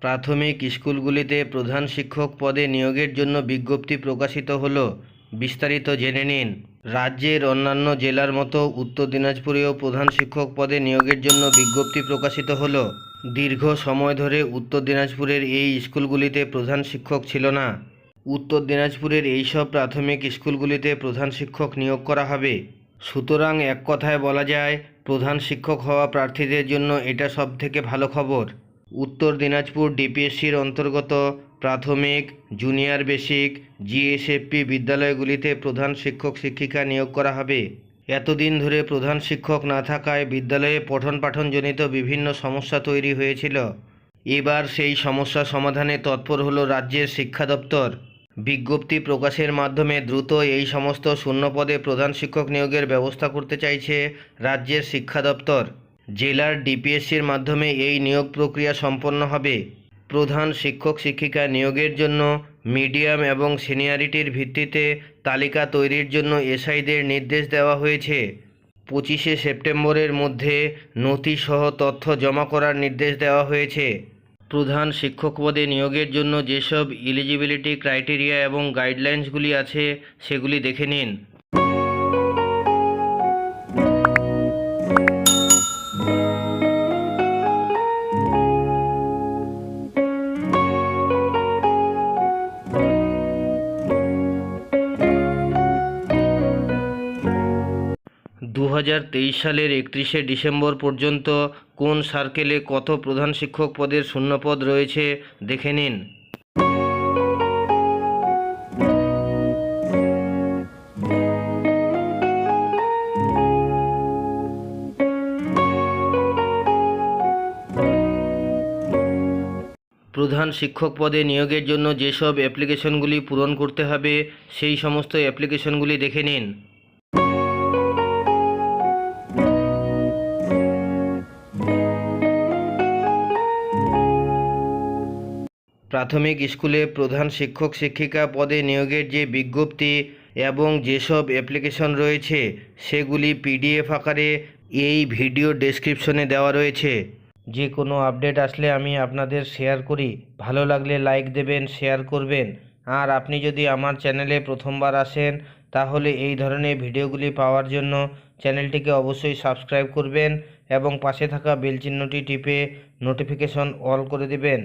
প্রাথমিক স্কুলগুলিতে প্রধান শিক্ষক পদে নিয়োগের জন্য বিজ্ঞপ্তি প্রকাশিত হল। বিস্তারিত জেনে নিন। রাজ্যের অন্যান্য জেলার মতো উত্তর দিনাজপুরেও প্রধান শিক্ষক পদে নিয়োগের জন্য বিজ্ঞপ্তি প্রকাশিত হল। দীর্ঘ সময় ধরে উত্তর দিনাজপুরের এই স্কুলগুলিতে প্রধান শিক্ষক ছিল না। উত্তর দিনাজপুরের এইসব প্রাথমিক স্কুলগুলিতে প্রধান শিক্ষক নিয়োগ করা হবে। সুতরাং এক কথায় বলা যায়, প্রধান শিক্ষক হওয়া প্রার্থীদের জন্য এটা সবথেকে ভালো খবর। উত্তর দিনাজপুর ডিপিএসসির অন্তর্গত প্রাথমিক, জুনিয়র বেসিক, জিএসএফপি বিদ্যালয়গুলিতে প্রধান শিক্ষক শিক্ষিকা নিয়োগ করা হবে। এতদিন ধরে প্রধান শিক্ষক না থাকায় বিদ্যালয়ে পঠন পাঠনজনিত বিভিন্ন সমস্যা তৈরি হয়েছিল। এবার সেই সমস্যা সমাধানে তৎপর হলো রাজ্যের শিক্ষা দপ্তর। বিজ্ঞপ্তি প্রকাশের মাধ্যমে দ্রুত এই সমস্ত শূন্যপদে প্রধান শিক্ষক নিয়োগের ব্যবস্থা করতে চাইছে রাজ্যের শিক্ষা দপ্তর। জেলার ডিপিএসসির মাধ্যমে এই নিয়োগ প্রক্রিয়া সম্পন্ন হবে। প্রধান শিক্ষক শিক্ষিকা নিয়োগের জন্য মিডিয়াম এবং সিনিয়রিটির ভিত্তিতে তালিকা তৈরির জন্য এসআইদের নির্দেশ দেওয়া হয়েছে। পঁচিশে সেপ্টেম্বরের মধ্যে নথিসহ তথ্য জমা করার নির্দেশ দেওয়া হয়েছে। প্রধান শিক্ষক পদে নিয়োগের জন্য যেসব ইলিজিবিলিটি ক্রাইটেরিয়া এবং গাইডলাইন্সগুলি আছে, সেগুলি দেখে নিন। সালের একত্রিশে ডিসেম্বর পর্যন্ত কোন সার্কেলে কত প্রধান শিক্ষক পদের শূন্যপদ রয়েছে দেখে নিন। প্রধান শিক্ষক পদে নিয়োগের জন্য যেসব অ্যাপ্লিকেশনগুলি পূরণ করতে হবে, সেই সমস্ত অ্যাপ্লিকেশনগুলি দেখে নিন। প্রাথমিক স্কুলে প্রধান শিক্ষক শিক্ষিকা পদে নিয়োগের যে বিজ্ঞপ্তি এবং যেসব অ্যাপ্লিকেশন রয়েছে, সেগুলি পিডিএফ আকারে এই ভিডিও ডেসক্রিপশনে দেওয়া রয়েছে। যে কোনো আপডেট আসলে আমি আপনাদের শেয়ার করি। ভালো লাগলে লাইক দেবেন, শেয়ার করবেন। আর আপনি যদি আমার চ্যানেলে প্রথমবার আসেন, তাহলে এই ধরনের ভিডিওগুলি পাওয়ার জন্য চ্যানেলটিকে অবশ্যই সাবস্ক্রাইব করবেন এবং পাশে থাকা বেল চিহ্নটি টিপে নোটিফিকেশন অল করে দেবেন।